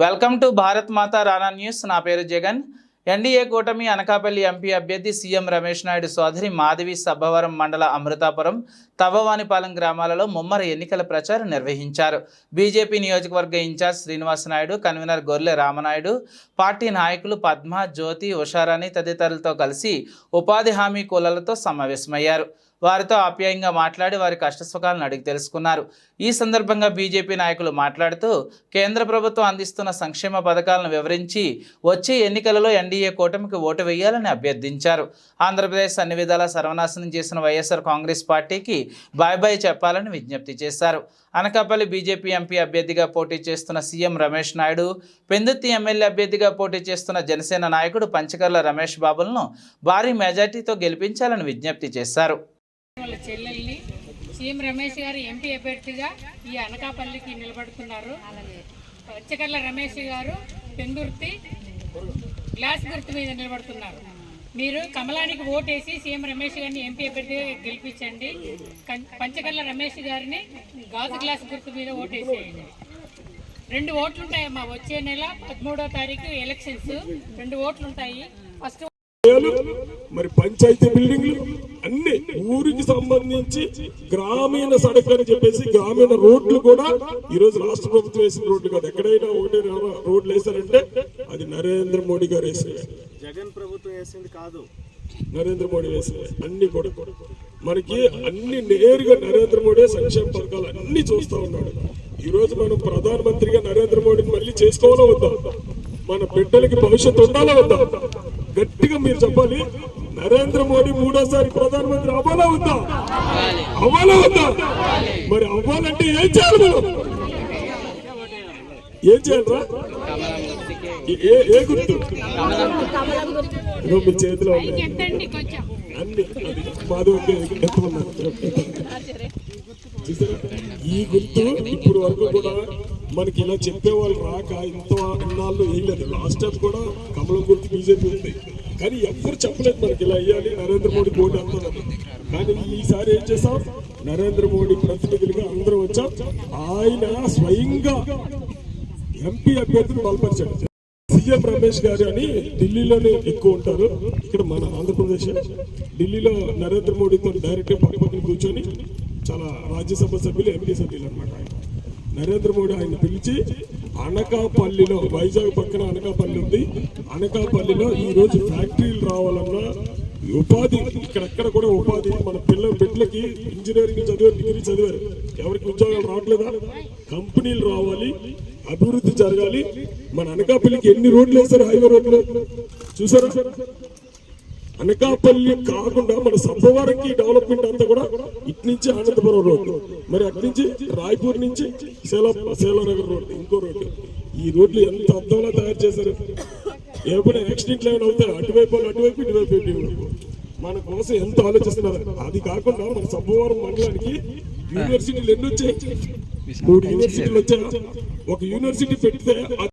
Welcome to Bharat Mata Rana news. నా పేరు Jagan. NDA కూటమి అనకాపల్లి ఎంపీ అభ్యర్థి సీఎం రమేష్ నాయుడు సోదరి మాధవి సబ్బవరం మండల అమృతాపురం తవ్వవానిపాలెం గ్రామాలలో ముమ్మర ఎన్నికల ప్రచారం నిర్వహించారు. బీజేపీ నియోజకవర్గ incharge Srinivasa Naidu convener Gorle Ramanaidu party నాయకులు పద్మ జ్యోతి ఉషారాణి తదితరులతో కలిసి ఉపాధి హామీ కూలలతో సమావేశమయ్యారు. వారితో ఆప్యాయంగా మాట్లాడి వారి కష్టసుఖాలను అడిగి తెలుసుకున్నారు. ఈ సందర్భంగా బీజేపీ నాయకులు మాట్లాడుతూ కేంద్ర ప్రభుత్వం అందిస్తున్న సంక్షేమ పథకాలను వివరించి వచ్చే ఎన్నికలలో ఎన్డీఏ కూటమికి ఓటు వేయాలని అభ్యర్థించారు. ఆంధ్రప్రదేశ్ అన్ని విధాలా సర్వనాశనం చేసిన వైఎస్ఆర్ కాంగ్రెస్ పార్టీకి బాయ్ బాయ్ చెప్పాలని విజ్ఞప్తి చేశారు. అనకాపల్లి బీజేపీ ఎంపీ అభ్యర్థిగా పోటీ చేస్తున్న సీఎం రమేష్ నాయుడు పెందుత్తి ఎమ్మెల్యే అభ్యర్థిగా పోటీ చేస్తున్న జనసేన నాయకుడు పంచకర్ల రమేష్ బాబులను భారీ మెజార్టీతో గెలిపించాలని విజ్ఞప్తి చేశారు. వాళ్ళ చెల్లెల్ని సీఎం రమేష్ గారు ఎంపీ అభ్యర్థిగా ఈ అనకాపల్లికి నిలబడుతున్నారు. పచ్చకర్ల రమేష్ గారు పెందుర్తి గ్లాస్ గుర్తు మీద నిలబడుతున్నారు. మీరు కమలానికి ఓటేసి సీఎం రమేష్ గారిని ఎంపీ అభ్యర్థిగా గెలిపించండి. కం- పంచకర్ల రమేష్ గారిని గాజు గ్లాస్ గుర్తు మీద ఓటేసేయండి. రెండు ఓట్లు ఉంటాయమ్మా వచ్చే నెల పదమూడో తారీఖు ఎలక్షన్స్. రెండు ఓట్లు ఉంటాయి ఫస్ట్ మరి పంచాయతీ బిల్డింగ్లు అన్ని ఊరికి సంబంధించి గ్రామీణ సడక్ అని చెప్పేసి గ్రామీణ రోడ్లు కూడా ఈ రోజు రాష్ట్ర ప్రభుత్వం వేసిన రోడ్లు కాదు. ఎక్కడైనా ఒకటి రెండు రోడ్లు వేశారంటే అది నరేంద్ర మోడీ గారు వేసినవి జగన్ ప్రభుత్వం వేసింది కాదు. నరేంద్ర మోడీ వేసినవి అన్ని కూడా. మనకి అన్ని నేరుగా నరేంద్ర మోడీ సంక్షేమ పథకాలు అన్ని చూస్తా ఉన్నాడు. ఈ రోజు మనం ప్రధానమంత్రిగా నరేంద్ర మోడీని మళ్ళీ చేసుకోవాలో వద్దా? మన బిడ్డలకి భవిష్యత్తు ఉండాలో వద్దా? గట్టిగా మీరు చెప్పాలి నరేంద్ర మోడీ మూడోసారి ప్రధానమంత్రి అవ్వాలా వద్దా అవ్వాలా వద్దా మరి అవ్వాలంటే ఏం చేయాలి మనం? ఏం చేయాలరా? ఏ ఏ గుర్తు? మీ చేతిలో అన్ని ఎంతమన్నారు చూసారా? ఈ గుర్తు ఇప్పుడు వరకు కూడా మనకి ఇలా చెప్పేవాళ్ళు రాక ఇంత ఇన్నాళ్ళు వేయలేదు లాస్ట్ టైం కూడా కమలం గుర్తు బీజేపీ ఉంది. కానీ ఎవ్వరు చెప్పలేదు మనకి ఇలా వేయాలి నరేంద్ర మోడీ కోటి అంటున్నారు కానీ ఈసారి ఏం చేసాం నరేంద్ర మోడీ ప్రతినిధులుగా అందరం వచ్చాం. ఆయన స్వయంగా ఎంపీ అభ్యర్థిని బలపరిచాడు. సీఎం రమేష్ గారు అని ఢిల్లీలోనే ఎక్కువ ఉంటారు. ఇక్కడ మన ఆంధ్రప్రదేశ్. ఢిల్లీలో నరేంద్ర మోడీతో డైరెక్ట్ పక్క పక్కన కూర్చొని చాలా రాజ్యసభ సభ్యులు ఎంపీ సభ్యులు అనమాట ఆయన. నరేంద్ర మోడీ ఆయన పిలిచి అనకాపల్లిలో వైజాగ్ పక్కన అనకాపల్లి ఉంది. అనకాపల్లిలో ఈ రోజు ఫ్యాక్టరీలు రావాలన్నా ఉపాధి ఇక్కడెక్కడ కూడా ఉపాధి. మన పిల్లల బిడ్డలకి ఇంజనీరింగ్ చదివారు డిగ్రీ చదివారు. ఎవరికి ఉద్యోగాలు రావట్లేదా? కంపెనీలు రావాలి అభివృద్ధి జరగాలి. మన అనకాపల్లికి ఎన్ని రోడ్లు వేస్తారు హైవే రోడ్లు. చూసారా? అనకాపల్లి కాకుండా మన సబ్బవరంకి డెవలప్మెంట్ అంతా కూడా ఇటు నుంచి అనంతపురం రోడ్డు మరి అటు నుంచి రాయ్పూర్ నుంచి సేలా సేలానగర్ రోడ్డు ఇంకో రోడ్డు ఈ రోడ్లు ఎంత అద్దంలా తయారు చేశారు. ఏమైనా యాక్సిడెంట్లు ఏమైనా అవుతాయి? అటువైపు అటువైపు ఇటువైపు ఇటువైపు మన కోసం ఎంత ఆలోచిస్తున్నారు? అది కాకుండా మన సబ్బవరం మండలానికి యూనివర్సిటీలు ఎన్ని వచ్చాయి? మూడు యూనివర్సిటీలు వచ్చాయి? ఒక యూనివర్సిటీ పెడితే